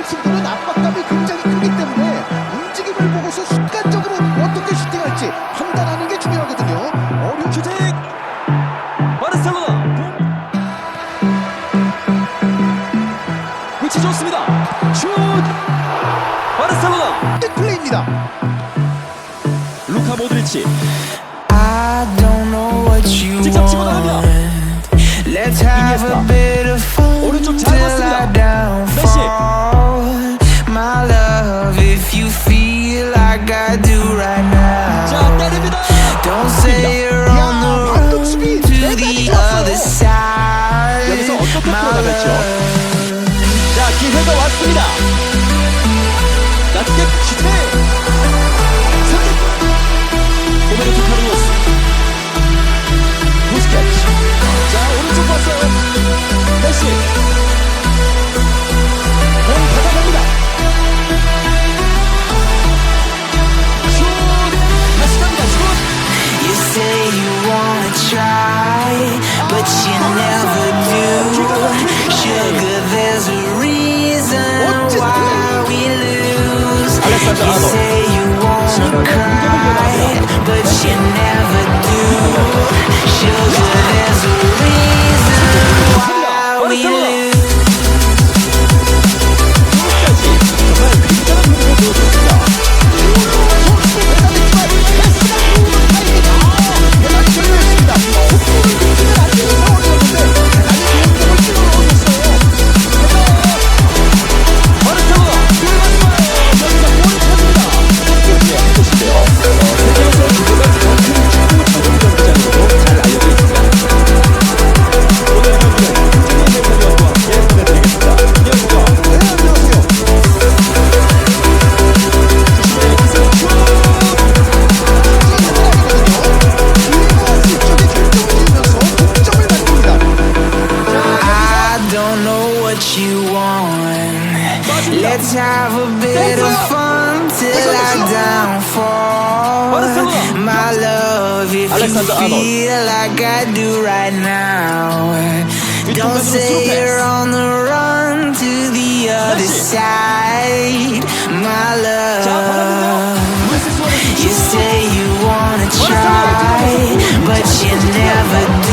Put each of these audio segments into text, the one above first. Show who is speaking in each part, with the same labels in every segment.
Speaker 1: 슈팅을 숨기는 압박감이 굉장히 크기 때문에 움직임을 보고서 순간적으로 어떻게 슈팅할지 판단하는 게 중요하거든요. 어려운
Speaker 2: 슈팅! 바르셀로나! 위치 좋습니다. 슛! 바르셀로나!
Speaker 1: 빅플레이입니다.
Speaker 2: 루카 모드리치. 직접 치고 나갑니다.
Speaker 3: 이니에스타. Sugar there's a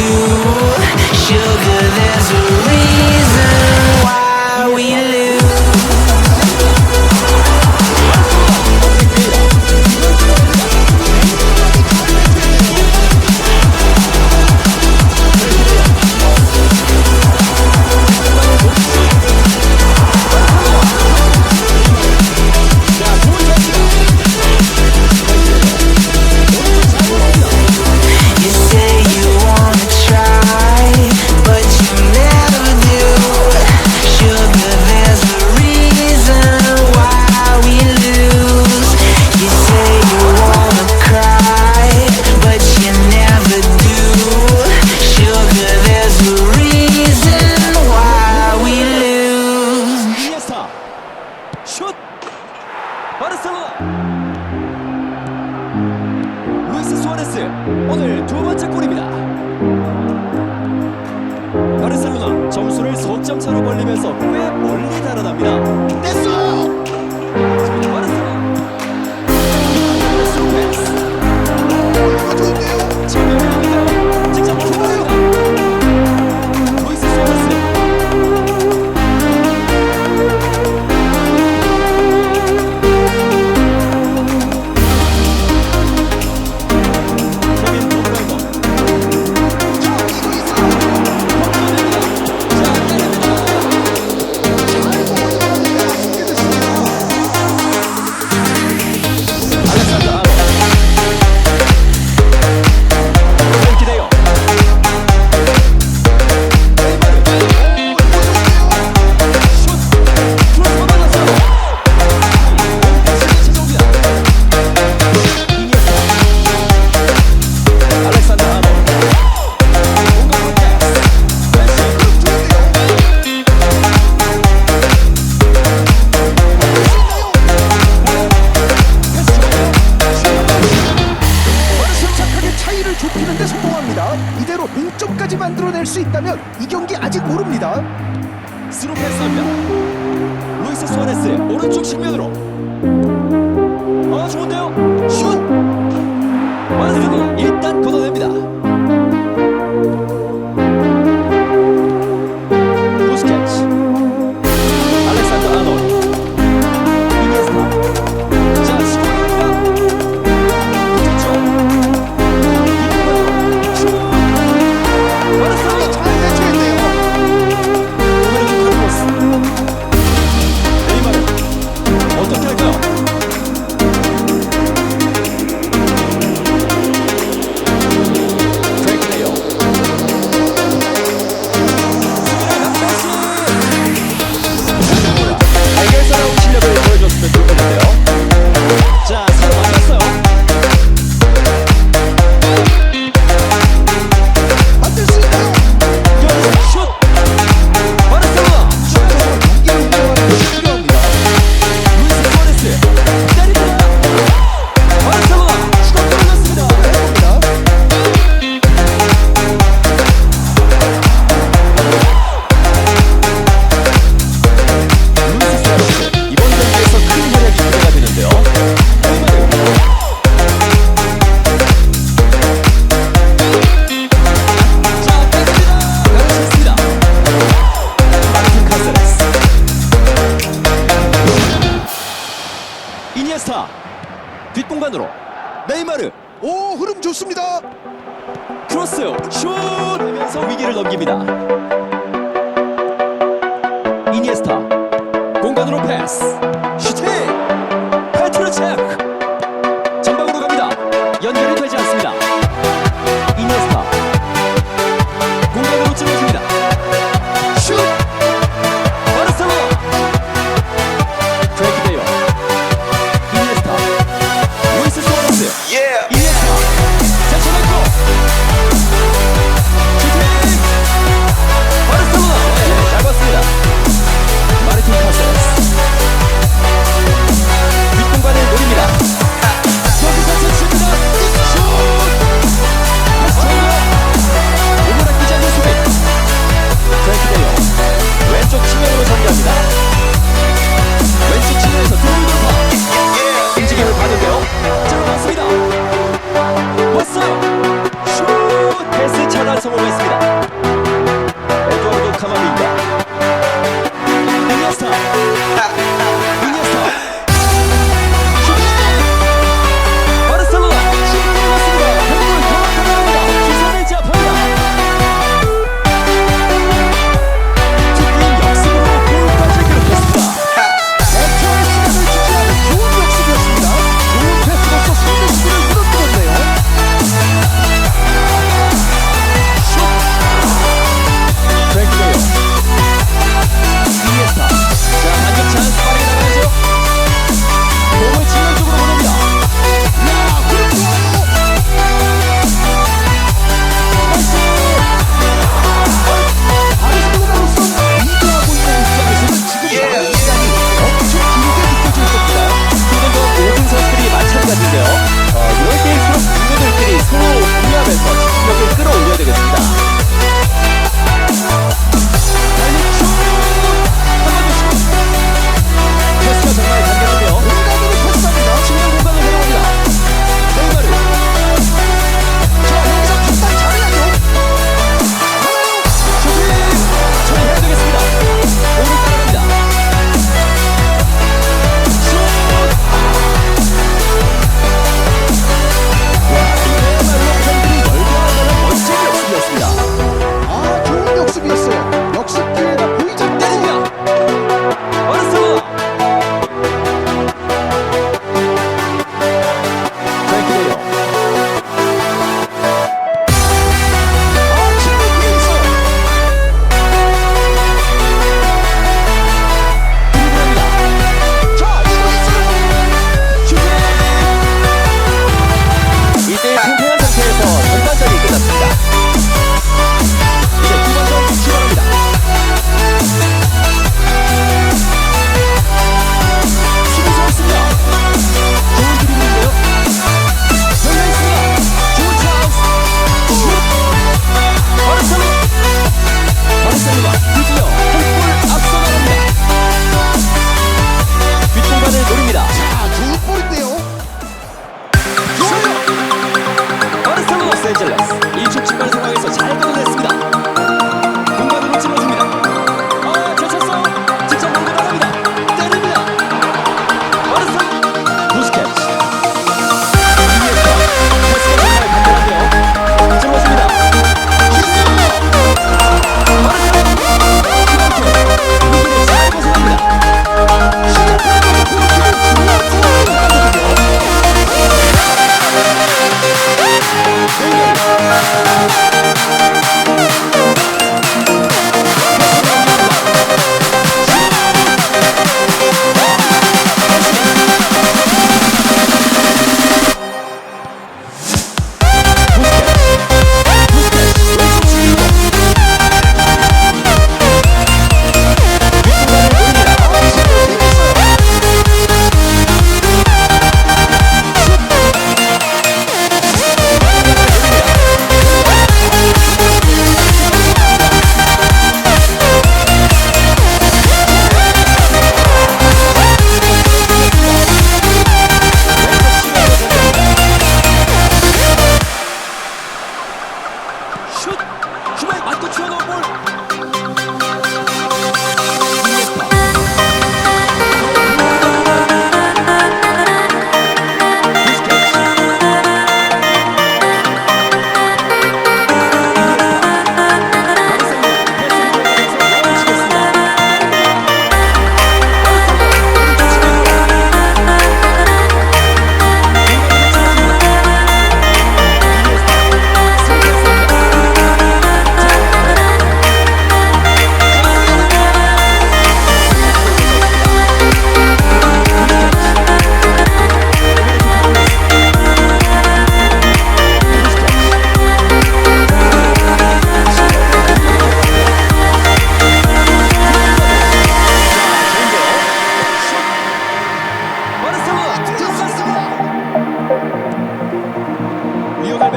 Speaker 3: you, sugar.
Speaker 2: 5점 차로 벌리면서 꽤 멀리 달아납니다. 아직 모릅니다.
Speaker 1: 스루
Speaker 2: 패스입니다. 루이스 수아네스 오른쪽 측면으로. 아 좋은데요? 슛. 완승이 일단 걷어냅니다. 네이마르.
Speaker 1: 오 흐름 좋습니다.
Speaker 2: 크로스 슛! 하면서 위기를 넘깁니다. 이니에스타. 공간으로 패스.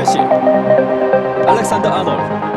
Speaker 1: アレクサン
Speaker 2: ドー・アーノルド